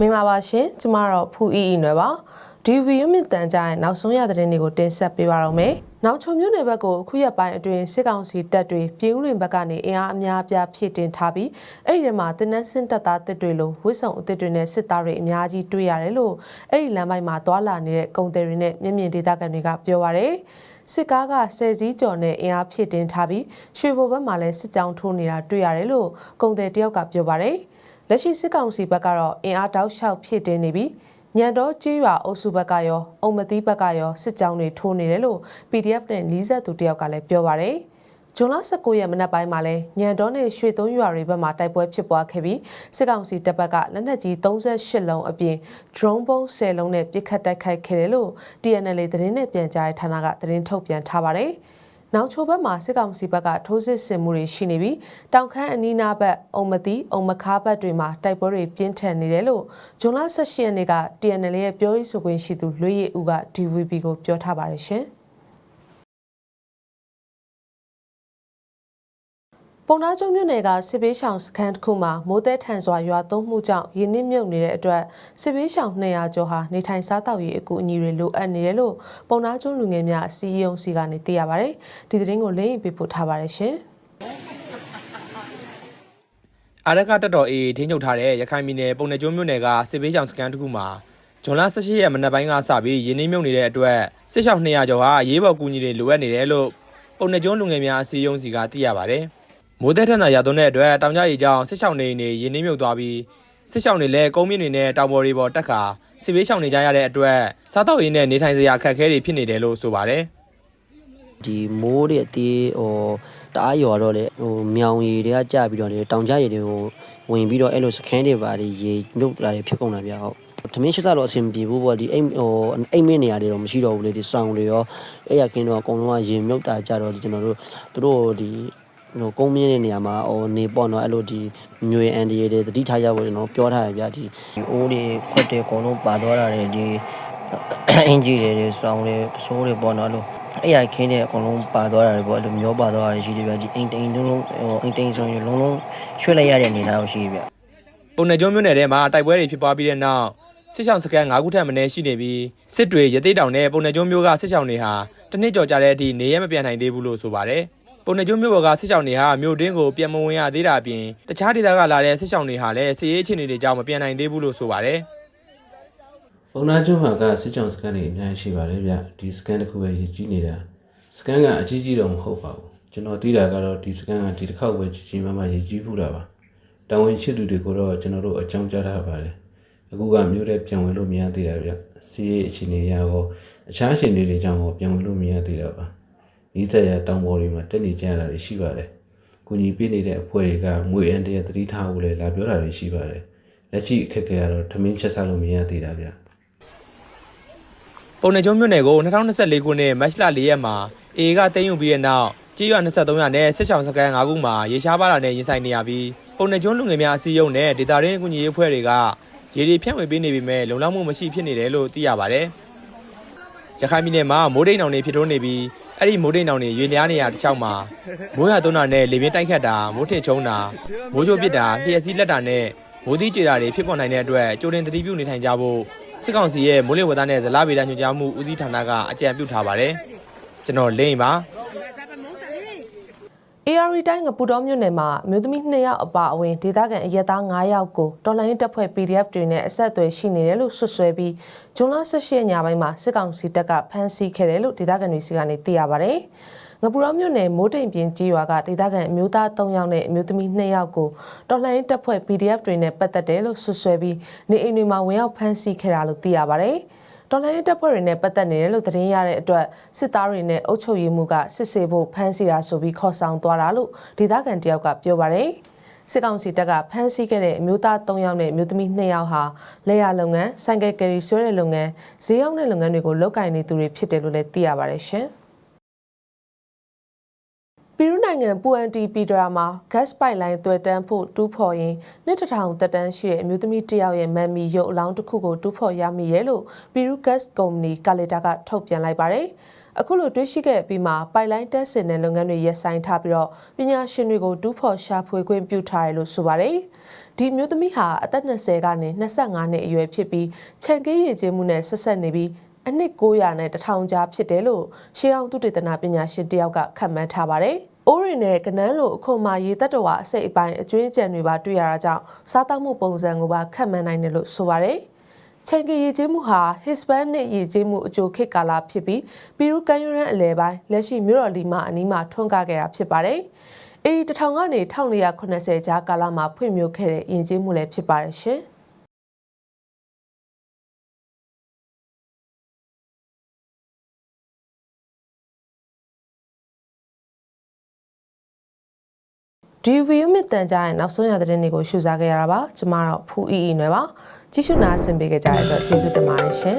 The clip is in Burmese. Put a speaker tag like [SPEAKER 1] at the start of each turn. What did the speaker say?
[SPEAKER 1] မင်္ဂလာပါရှင်ကျမတော့ဖူအီအီနွယ်ပါဒီဗီယိုမြင့်တန်ကြရဲ့နောက်ဆုံးရသတင်းတွေကိုတင်ဆက်ပေးပါတော့မယ်နောက်ချုံမြို့နယ်ဘက်ကိုအခုရက်ပိုင်းအတွင်းစစ်ကောင်စီတပ်တွေပြည်ဦးလွင်ဘက်ကနေအင်အားအများအပြားဖြည့်တင်ထားပြီးအဲ့ဒီထဲမှာတင်းနှန်းစင်တပ်သားတစ်တွေလိုဝစ်စုံအစ်တွေနဲ့စစ်သားတွေအများကြီးတွေ့ရတယ်လို့အဲ့ဒီလမ်းပိုင်းမှာသွာလာနေတဲ့ကုန်တယ်တွေနဲ့မျက်မြင်ဒေသခံတွေကပြောပါရယ်စစ်ကားကဆယ်စည်းကျော်နဲ့အင်အားဖြည့်တင်ထားပြီးရွှေဘိုဘက်မှာလည်းစစ်ကြောင်းထိုးနေတာတွေ့ရတယ်လို့ကုန်တယ်တယောက်ကပြောပါရယ် လက်ရှိစစ်ကောင်စီဘက်ကတော့အင်အားတောက်လျှောက်ဖြည့်တင်နေပြီးညံတော်ကျေးရွာအုပ်စုဘက်ကရောအုံမတိဘက်ကရောစစ်ကြောင်းတွေထိုးနေတယ်လို့ PDF နဲ့နီးစပ်သူတယောက်ကလည်းပြောပါရယ်ဂျွန်လ19ရက်မနက်ပိုင်းမှာလဲညံတော်နဲ့ရွှေသုံးရွာတွေဘက်မှာတိုက်ပွဲဖြစ်ပွားခဲ့ပြီးစစ်ကောင်စီတပ်ဘက်ကလက်နက်ကြီး38လုံးအပြင် drone ပုံး10လုံးနဲ့ပစ်ခတ်တိုက်ခိုက်ခဲ့တယ်လို့ TNL သတင်းနဲ့ပြန်ကြားရေးဌာနကသတင်းထုတ်ပြန်ထားပါတယ်။ နောက်ချိုဘက်မှာစစ်ကောင်စီဘက်ကထိုးစစ်ဆင်မှုတွေရှိနေပြီးတောင်ခမ်းအနီးနားဘက်အုံမတိအုံမခါဘက်တွေမှာတိုက်ပွဲတွေပြင်းထန်နေတယ်လို့ဂျွန်လ18ရက်နေ့က TNL ရဲ့ပြောရေးဆိုခွင့်ရှိသူလွေရည်ဦးက DVB ကိုပြောထားပါတယ်ရှင်။ ပုံနာကျုံမြို့နယ်ကစစ်ပေးရှောင်စခန်းတစ်ခုမှာမိုးတဲထန်စွာရွာသွန်းမှုကြောင့်ရင်းနှီးမြုပ်နေတဲ့အတွက်စစ်ပေးရှောင်200ကျော်ဟာနေထိုင်စားတောက်ရေးအကူအညီတွေလိုအပ်နေတယ်လို့ပုံနာကျုံလူငယ်များအစည်းအရုံးစီကနေသိရပါဗျ။ဒီသတင်းကိုလင်းရင်ပေးပို့ထားပါတယ်ရှင်။
[SPEAKER 2] အာရကတက်တော်အေးထင်းချုပ်ထားတဲ့ရခိုင်ပြည်နယ်ပုံနယ်ကျွန်းမြို့နယ်ကစစ်ဘေးရှောင်စခန်းတစ်ခုမှာဂျွန်လ18ရက်မနက်ပိုင်းကစပြီးရင်းနှီးမြုပ်နေတဲ့အတွက်စစ်ရှောင်200ကျော်ဟာရေးပေါ်ကူညီတွေလိုအပ်နေတယ်လို့ပုံနယ်ကျွန်းလူငယ်များအစည်းအရုံးစီကသိရပါဗျ။ မိုးသက်ထက်သာရသွန်းတဲ့အတွက်တောင်ကြရီကြောင့်စစ်ရှောင်နေနေရင်းနှီးမြုပ်သွားပြီးစစ်ရှောင်တွေလည်းကုန်းမြင့်တွေနဲ့တောင်ပေါ်တွေပေါ်တက်ခါစစ်ဘေးရှောင်နေကြရတဲ့အတွက်စားတော့ရင်းနဲ့နေထိုင်စရာအခက်အခဲတွေဖြစ်နေတယ်လို့ဆိုပါတယ်။
[SPEAKER 3] ဒီမိုးတွေအသေးဟိုတအားရွာတော့လေဟိုမြောင်ရီတွေကကြပြီးတော့လေတောင်ကြရီတွေကိုဝင်ပြီးတော့အဲ့လိုစခန်းတွေပါတွေရေမြုပ်လာတွေဖြစ်ကုန်တာဗျဟုတ်သမင်းရှိတာတော့အဆင်ပြေဘူးပေါ့ဒီအိမ်ဟိုအိမ်မင်းနေရာတွေတော့မရှိတော့ဘူးလေဒီဆောင်းတွေရောအဲ့ရခင်းတော့အကုန်လုံးကရေမြုပ်တာကြတော့ဒီကျွန်တော်တို့သူတို့ဒီ ဟိုကုန်းမြင့်တဲ့နေရာမှာဟိုနေပေါ့နော်အဲ့လိုဒီညွေအန်ဒီတွေတတိထားရဖို့ကျွန်တော်ပြောထားရဗျဒီအိုးတွေခွက်တွေအကုန်လုံးပါသွားတာတွေဒီအင်ဂျီတွေဆောင်းတွေပစိုးတွေပေါ့နော်အဲ့လိုအဲ့ရခင်းတဲ့အကုန်လုံးပါသွားတာတွေပေါ့အဲ့လိုမျောပါသွားတာတွေရှိတယ်ဗျဒီအိမ်တိန်လုံးလုံးဟိုအိမ်တိန်ဆိုရင်လုံးလုံးရွှေ့လိုက်ရတဲ့အနေအထားကိုရှိပြီဗျ
[SPEAKER 2] ပုံနယ်ကျွန်းမြို့နယ်ထဲမှာတိုက်ပွဲတွေဖြစ်ပွားပြီးတဲ့နောက်စစ်ဆောင်စကန်၅ခုထက်မနည်းရှိနေပြီးစစ်တွေရသေးတောင်နဲ့ပုံနယ်ကျွန်းမြို့ကစစ်ဆောင်တွေဟာတစ်နှစ်ကျော်ကြာတဲ့အထိနေရမပြန်နိုင်သေးဘူးလို့ဆိုပါတယ်။ ပုံနယ်ကျွန်းမြို့ပေါ်ကစစ်ဆောင်တွေဟာမြို့တွင်းကိုပြန်မဝင်ရသေးတာအပြင်တခြားဒေသကလာတဲ့စစ်ဆောင်တွေဟာလည်းစစ်ရေးအခြေအနေတွေကြောင့်မပြန်နိုင်သေးဘူးလို့ဆိုပါတယ်။
[SPEAKER 4] ပုံနာကျွန်းမှာကစစ်ကြောင်စကန်တွေအများကြီးရှိပါတယ်ဗျဒီစကန်တစ်ခုပဲရည်ကြီးနေတာစကန်ကအကြီးကြီးတော့မဟုတ်ပါဘူးကျွန်တော်သိတာကတော့ဒီစကန်ကဒီတစ်ခေါက်ပဲကြီးကြီးမားမားရည်ကြီးဖူးတာပါတောင်ဝင်ချစ်သူတွေကိုတော့ကျွန်တော်တို့အကြောင်းကြားထားပါတယ်အခုကမျိုးတဲ့ပြန်ဝင်လို့မရသေးတာဗျစီးရေးအခြေအနေရရောအခြားအခြေအနေတွေကြောင့်ရောပြန်ဝင်လို့မရသေးတာပါ နီးစပ်ရတောင်ပေါ်တွေမှာတက်နေကြရတာတွေရှိပါတယ်ကူညီပေးနေတဲ့အဖွဲ့တွေကငွေအန်တရသတိထားဖို့လည်းလာပြောတာတွေရှိပါတယ်လက်ရှိအခက်အခဲကတော့ထမင်းချက်စားလို့မရသေးတာဗျ
[SPEAKER 2] ပုံနယ်ကျွန်းမြို့နယ်ကို2024ခုနှစ်မတ်လ4ရက်မှာအေကသိမ်းယူပြီးတဲ့နောက်ကြေးရွာ23ရွာနဲ့စစ်ဆောင်စကန်5ခုမှာရေရှားပါတာနဲ့ရင်ဆိုင်နေရပြီးပုံနယ်ကျွန်းလူငယ်များအစည်းအရုံးနဲ့ဒေတာရင်းအကူအညီရေးအဖွဲ့တွေကရေဒီဖြန့်ဝေပေးနေပေမဲ့လုံလောက်မှုမရှိဖြစ်နေတယ်လို့သိရပါတယ်။ရခိုင်ပြည်နယ်မှာမိုးဒိန်တောင်တွေဖြစ်ထွန်းနေပြီး အဲ့ဒီမိုးဒိန်တောင်တွေရွေလျားနေရတစ်ချောင်းမှာမိုးရွာသွန်းတာနဲ့လေပြင်းတိုက်ခတ်တာမိုးထစ်ချုံတာမိုးချိုးပစ်တာလျှက်စီးလက်တာနဲ့မိုးသီးကြေတာတွေဖြစ်ပေါ်နိုင်တဲ့အတွက်ကြိုတင်သတိပြုနေထိုင်ကြဖို့စစ်ကောင်စီရဲ့မိုးလေဝသနဲ့ဇလားဗေဒညွှန်ကြားမှုဦးစီးဌာနကအကြံပြုထားပါတယ်။ကျွန်တော်လိမ့်ပါ
[SPEAKER 1] AR တိုင်းကပူတော်မြို့နယ်မှာအမျိုးသမီး2ယောက်အပါအဝင်ဒေသခံအရက်သား9ယောက်ကိုတော်လိုင်းတပ်ဖွဲ့ PDF တွေနဲ့အဆက်အသွယ်ရှိနေတယ်လို့ဆွဆွဲပြီးဂျွန်လ18ရက်ညပိုင်းမှာစစ်ကောင်စီတပ်ကဖမ်းဆီးခဲ့တယ်လို့ဒေသခံတွေစီကနေသိရပါဗျ။ငပူတော်မြို့နယ်မိုးတိမ်ပြင်ကြီးရွာကဒေသခံအမျိုးသား3ယောက်နဲ့အမျိုးသမီး2ယောက်ကိုတော်လိုင်းတပ်ဖွဲ့ PDF တွေနဲ့ပတ်သက်တယ်လို့ဆွဆွဲပြီးနေအိမ်တွေမှာဝင်ရောက်ဖမ်းဆီးခဲ့တာလို့သိရပါဗျ။ တော်လိုင်းတပ်ဖွဲ့တွေနဲ့ပတ်သက်နေတယ်လို့သတင်းရတဲ့အတွက်စစ်သားတွေနဲ့အုပ်ချုပ်ရေးမှုကစစ်ဆေးဖို့ဖမ်းဆီးတာဆိုပြီးခေါ်ဆောင်သွားတာလို့ဒေသခံတယောက်ကပြောပါတယ်စစ်ကောင်စီတပ်ကဖမ်းဆီးခဲ့တဲ့အမျိုးသား3ယောက်နဲ့အမျိုးသမီး2ယောက်ဟာလေယာလုပ်ငန်းဆိုင်ကယ်ကယ်ရီဆွဲတဲ့လုပ်ငန်းဈေးရောက်တဲ့လုပ်ငန်းတွေကိုလုပ်ကိုင်နေသူတွေဖြစ်တယ်လို့လည်းသိရပါတယ်ရှင်။ပီရူး နိုင်ငံပူအန်တီပီဒရာမှာ gas pipeline သွယ်တန်းဖို့တူးဖော်ရင်နှစ်တထောင်တက်တန်းရှိတဲ့အမျိုးသမီးတစ်ယောက်ရဲ့မမ်မီရုပ်အလောင်းတစ်ခုကိုတူးဖော်ရမိရဲလို့ပီရူး gas company ကာလီတာကထုတ်ပြန်လိုက်ပါတယ်။အခုလိုတွေးရှိခဲ့ပြီးမှပိုက်လိုင်းတက်စင်တဲ့လုပ်ငန်းတွေရပ်ဆိုင်းထားပြီးတော့ပညာရှင်တွေကိုတူးဖော်ရှာဖွေခွင့်ပြုထားတယ်လို့ဆိုပါတယ်ဒီအမျိုးသမီးဟာအသက်20ကနေ25နှစ်အရွယ်ဖြစ်ပြီးခြံကေးရည်ကျင်းမှုနဲ့ဆက်ဆက်နေပြီးအနှစ်900နဲ့1000ကြားဖြစ်တယ်လို့ရှေးအောင်သူတေသနာပညာရှင်တယောက်ကခန့်မှန်းထားပါတယ်။ အိုးရင်နဲ့ကနန်းလိုအခွန်မာရေတက်တော်ဝအစိတ်အပိုင်းအကျွေးကြံတွေပါတွေ့ရတာကြောင့်စားတောက်မှုပုံစံကိုပါခန့်မှန်းနိုင်တယ်လို့ဆိုပါတယ်။ချန်ကီရေကျေးမှုဟာ Hispanic ရေကျေးမှုအကျိုးခေတ်ကာလဖြစ်ပြီးပီရူကန်ယူရန်အလဲပိုင်းလက်ရှိမြို့တော်လီမာအနီးမှာထွန်းကားခဲ့တာဖြစ်ပါတယ်။အဲဒီတစ်ထောင်ကနေ1480ကြားကာလမှာဖွံ့ဖြိုးခဲ့တဲ့ယဉ်ကျေးမှုလည်းဖြစ်ပါတယ်ရှင်။ DV မြင့်တန်ကြရဲ့နောက်ဆုံးရသတင်းတွေကိုရှုစားခဲ့ရတာပါကျမတော့ဖူအီအီနွယ်ပါကြည့်ရှုနာဆင်ပေးကြတဲ့အတွက်ကျေးဇူးတင်ပါတယ်ရှင်